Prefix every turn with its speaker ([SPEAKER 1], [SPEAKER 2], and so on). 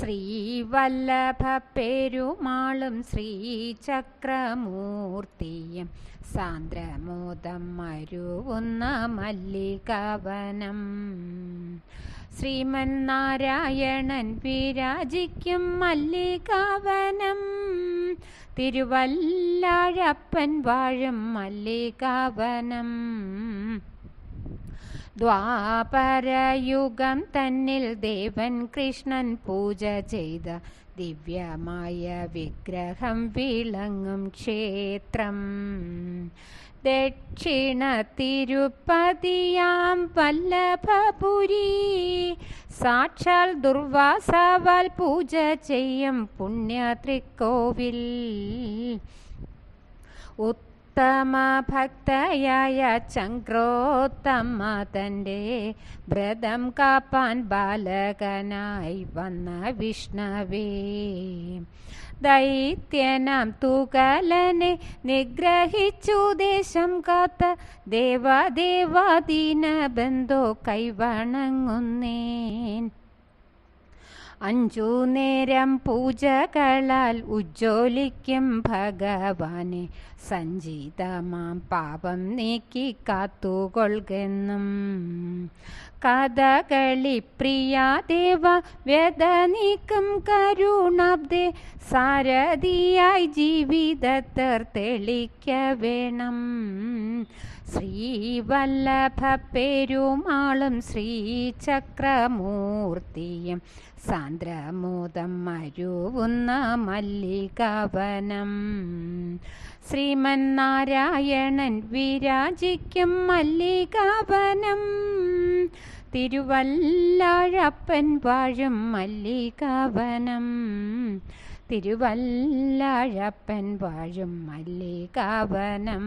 [SPEAKER 1] ശ്രീവല്ലഭ പെരുമാളും ശ്രീചക്രമൂർത്തിയും സാന്ദ്രമോദം മരുവുന്ന മല്ലികവനം. ശ്രീമൻ നാരായണൻ വിരാജിക്കും മല്ലികാവനം. തിരുവല്ലാഴപ്പൻ വാഴും മല്ലികാവനം. ദ്വാപരയുഗം തന്നിൽ ദേവൻ കൃഷ്ണൻ പൂജ ചെയ്ത ദിവ്യമായ വിഗ്രഹം വിളങ്ങും ക്ഷേത്രം. ദക്ഷിണ തിരുപ്പതിയാം വല്ലഭപുരി സാക്ഷാൽ ദുർവാസവാൽ പൂജ ചെയ്യും പുണ്യത്രിക്കോവിൽ ഉത്തമ ഭക്തയായ ചക്രോത്തമ തന്റെ വ്രതം കാപ്പാൻ ബാലകനായി വന്ന വിഷ്ണവേ. ദൈത്യനാം തുകലനെ നിഗ്രഹിച്ചു ദേശം കാത്ത ദേവാദേവാദീന ബന്ധോ കൈവണങ്ങുന്നേൻ. അഞ്ചു നേരം പൂജകളാൽ ഉജ്ജ്വലിക്കും ഭഗവാനെ. സഞ്ജീതമാം പാപം നീക്കി കാത്തുകൊള്ളുകെന്നും. കഥകളി പ്രിയാദേവ വ്യത നീക്കും കരുണാബ്ദേ സാരഥിയായി ജീവിതത്തർ തെളിക്ക വേണം. ശ്രീവല്ലഭ പെരുമാളും ശ്രീചക്രമൂർത്തിയും സാന്ദ്രമോദം മരുവുന്ന മല്ലികാവനം. ശ്രീമന്നാരായണൻ വിരാജിക്കും മല്ലികാവനം. തിരുവല്ലാഴപ്പൻ വാഴും മല്ലികാവനം. തിരുവല്ലാഴപ്പൻ വാഴും മല്ലികാവനം.